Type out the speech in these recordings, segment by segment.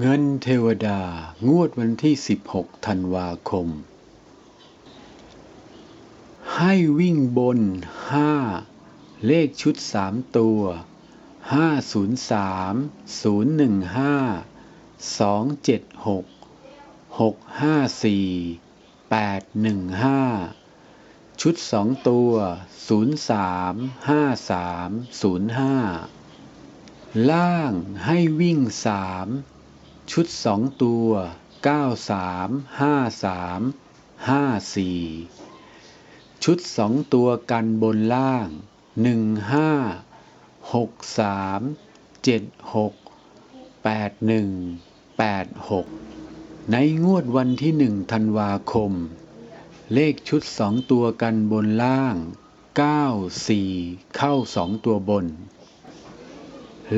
เงินเทวดา งวดวันที่ 16 ธันวาคม ให้วิ่งบน 5 เลขชุด 3 ตัว 503 015 276 654 815 ชุด 2 ตัว 03 53 05 ล่างให้วิ่ง 3 ชุด2ตัว 93 53 54 ชุด2ตัวกันบนล่าง 15 63 76 81 86 ในงวดวันที่1ธันวาคม เลขชุด2ตัวกันบนล่าง 94 เข้า2ตัวบน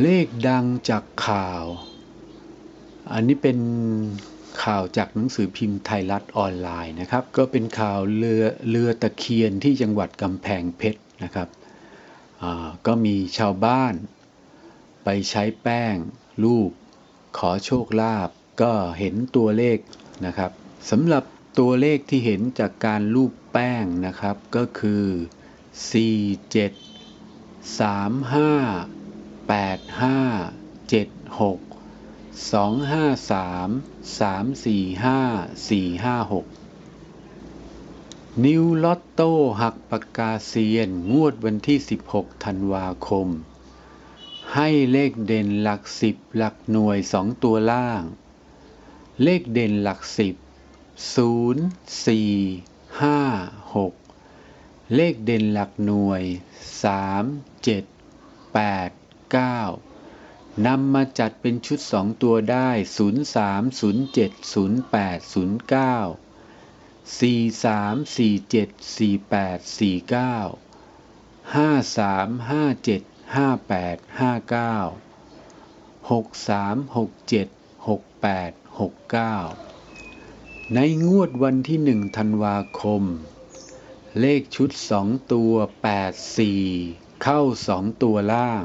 เลขดังจากข่าว อันนี้เป็นข่าวจากหนังสือพิมพ์ไทยรัฐออนไลน์นะครับ ก็เป็นข่าวเรือเรือตะเคียนที่จังหวัดกำแพงเพชรนะครับก็มีชาวบ้าน ไปใช้แป้งรูป ขอโชคลาภก็เห็นตัวเลขนะครับสำหรับตัวเลขที่เห็นจากการรูปแป้งนะครับก็คือ 47 35 85 76 253 345 456นิวลอตโต้หักปากกาเซียน งวดวันที่ 16 ธันวาคม ให้เลขเด่นหลักสิบหลักหน่วย 2 ตัวล่าง เลขเด่นหลักสิบ0 4 5 6 เลขเด่นหลักหน่วย 3 7 8 9 นำมาจัดเป็นชุด 2 ตัวได้ 03 07 08 09 43 47 48 49 53 57 58 59 63 67 68 69 ในงวดวันที่ 1 ธันวาคม เลขชุด 2 ตัว 84 เข้า 2 ตัวล่าง